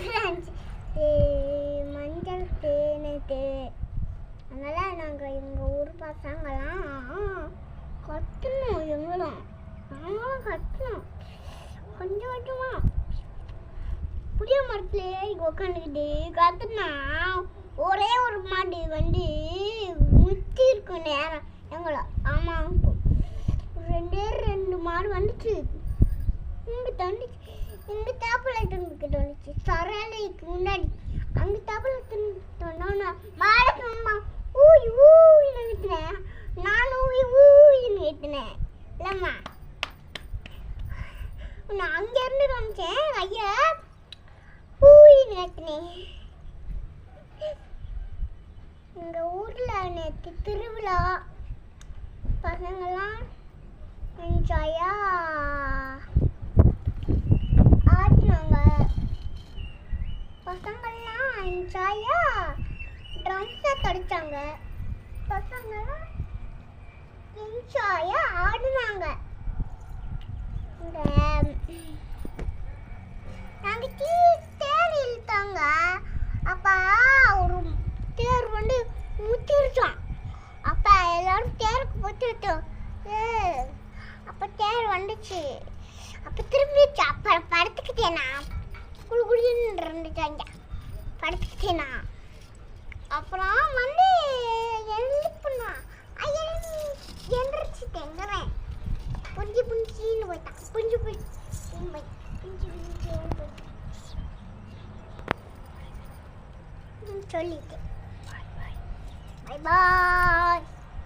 Friends மஞ்சள் தேனுக்கு அதனால் நாங்கள் எங்கள் ஊர் பசங்களாம் கத்தணும் எங்களும் நாங்களும் கத்தணும் கொஞ்சம் கொஞ்சமாக புளிய மரத்துலேயே உட்காந்துக்கிட்டு கத்துனா ஒரே ஒரு மாடு வந்து முத்தி இருக்கும் நேரம். எங்களை. ஆமாம் ரெண்டே ரெண்டு மாடு வந்துச்சு. இங்கே தந்துச்சு இங்கே தாப்பில் கிட்ட வந்துச்சு சரளைக்கு முன்னாடி. அங்கே தாப்பில் தந்தோன்னா மாடு அம்மா ஊய் ஊயின்னு கத்தினேன் நான் ஊய் ஊயின்னு கத்தினேன் இல்லைம்மா. நான் அங்கேருந்து வந்துச்சேன் ஐயா ஊய் கத்தினேன் எங்கள் ஊரில் நேற்று திருவிழா. பசங்கள்லாம் என்ஜாயா ஆடினாங்க பசங்கள்லாம் என்ஜாயா ட்ரம்ஸை தடித்தாங்க பசங்கள்லாம் என்ஜாயாக ஆடினாங்க. இந்த நாங்கள் டீ தேர் இழுத்தாங்க அப்போ ஒரு தேர் வந்து முத்திருச்சான் அப்போ எல்லாரும் தேருக்கு போட்டுட்டோம் அப்போ தேர் வந்துச்சு. அப்போ திரும்பிச்சு அப்போ படுத்துக்கிட்டேனா குழு குழின்னு இருந்துச்சாங்க படுத்துக்கிட்டேனா அப்புறம் வந்து எழுப்புனா எந்திரிச்சு தங்குறேன் புரிஞ்சு புரிஞ்சுன்னு போயிட்டான். புரிஞ்சு புரிஞ்சு போயிட்டான். புரிஞ்சு புரிஞ்சு போயிட்டான். சொல்லிட்டேன். பாய் பாய் பாய் பாய்